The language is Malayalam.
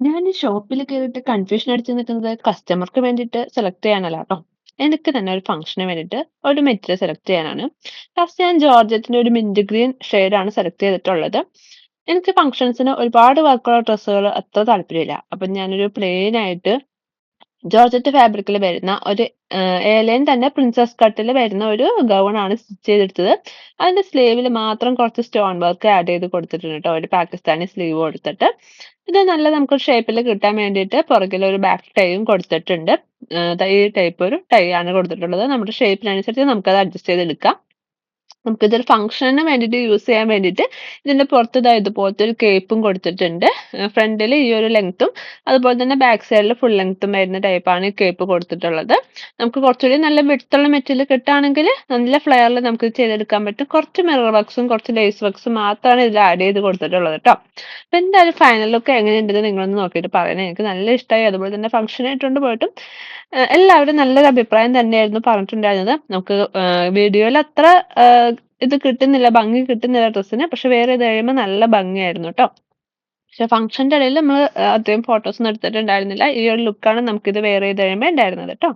ഞാൻ ഷോപ്പിൽ കേറിയിട്ട് കൺഫ്യൂഷൻ അടിച്ച് നിൽക്കുന്നത് കസ്റ്റമർക്ക് വേണ്ടിയിട്ട് സെലക്ട് ചെയ്യാനല്ല കേട്ടോ. എനിക്ക് തന്നെ ഒരു ഫംഗ്ഷന് വേണ്ടിയിട്ട് ഒരു മെറ്റീരിയൽ സെലക്ട് ചെയ്യാനാണ്. ഫസ്റ്റ് ഞാൻ ജോർജറ്റിന്റെ ഒരു മിന്റ് ഗ്രീൻ ഷെയ്ഡാണ് സെലക്ട് ചെയ്തിട്ടുള്ളത്. എനിക്ക് ഫംഗ്ഷൻസിന് ഒരുപാട് വർക്കുള്ള ഡ്രസ്സുകൾ അത്ര താല്പര്യമില്ല. അപ്പം ഞാനൊരു പ്ലെയിൻ ആയിട്ട് ജോർജറ്റ് ഫാബ്രിക്കിൽ വരുന്ന ഒരു ഏലയൻ തന്നെ പ്രിൻസസ് കട്ടിൽ വരുന്ന ഒരു ഗൗൺ ആണ് സ്റ്റിച്ച് ചെയ്തെടുത്തത്. അതിന്റെ സ്ലീവിൽ മാത്രം കുറച്ച് സ്റ്റോൺ വർക്ക് ആഡ് ചെയ്ത് കൊടുത്തിട്ടുണ്ട് കേട്ടോ ഒരു പാകിസ്ഥാനി സ്ലീവ് കൊടുത്തിട്ട്. ഇത് നല്ല നമുക്ക് ഷേപ്പിൽ കിട്ടാൻ വേണ്ടിയിട്ട് പുറകിൽ ഒരു ബാക്ക് ടൈയും കൊടുത്തിട്ടുണ്ട്. ഈ ടൈപ്പ് ഒരു ടൈ ആണ് കൊടുത്തിട്ടുള്ളത്. നമ്മുടെ ഷേപ്പിനനുസരിച്ച് നമുക്ക് അത് അഡ്ജസ്റ്റ് ചെയ്തെടുക്കാം. നമുക്കിതൊരു ഫംഗ്ഷന് വേണ്ടിയിട്ട് യൂസ് ചെയ്യാൻ വേണ്ടിയിട്ട് ഇതിന്റെ പുറത്ത് ഇതാ ഇതുപോലത്തെ ഒരു കേപ്പും കൊടുത്തിട്ടുണ്ട്. ഫ്രണ്ടിൽ ഈ ഒരു ലെങ്ത്തും അതുപോലെ തന്നെ ബാക്ക് സൈഡിൽ ഫുൾ ലെങ്ത്തും വരുന്ന ടൈപ്പാണ് ഈ കേപ്പ് കൊടുത്തിട്ടുള്ളത്. നമുക്ക് കുറച്ചുകൂടി നല്ല വിടുത്തുള്ള മെറ്റീരിയൽ കിട്ടുകയാണെങ്കിൽ നല്ല ഫ്ലെയറിൽ നമുക്ക് ചെയ്തെടുക്കാൻ പറ്റും. കുറച്ച് മിറർ വർക്ക്സും കുറച്ച് ലേസ് വർക്ക്സും മാത്രമാണ് ഇതിൽ ആഡ് ചെയ്ത് കൊടുത്തിട്ടുള്ളത് കേട്ടോ അപ്പൊ എന്തായാലും ഫൈനൽ ലുക്ക് എങ്ങനെയുണ്ടെന്ന് നിങ്ങളൊന്ന് നോക്കിയിട്ട് പറയണേ. എനിക്ക് നല്ല ഇഷ്ടമായി. അതുപോലെ തന്നെ ഫംഗ്ഷൻ ആയിട്ടുണ്ട് പോയിട്ടും എല്ലാവരും നല്ലൊരു അഭിപ്രായം തന്നെയായിരുന്നു പറഞ്ഞിട്ടുണ്ടായിരുന്നത്. നമുക്ക് വീഡിയോയിൽ അത്ര ഇത് കിട്ടുന്നില്ല ഭംഗി കിട്ടുന്നില്ല ഡ്രസ്സിന്. പക്ഷെ വേറെ ഇത് കഴിയുമ്പോ നല്ല ഭംഗിയായിരുന്നു ട്ടോ. പക്ഷെ ഫംഗ്ഷന്റെ ഇടയിൽ നമ്മൾ അത്രയും ഫോട്ടോസൊന്നും എടുത്തിട്ടുണ്ടായിരുന്നില്ല. ഈ ഒരു ലുക്കാണ് നമുക്കിത് വെയർ ചെയ്ത് കഴിയുമ്പോ ഉണ്ടായിരുന്നത് ട്ടോ.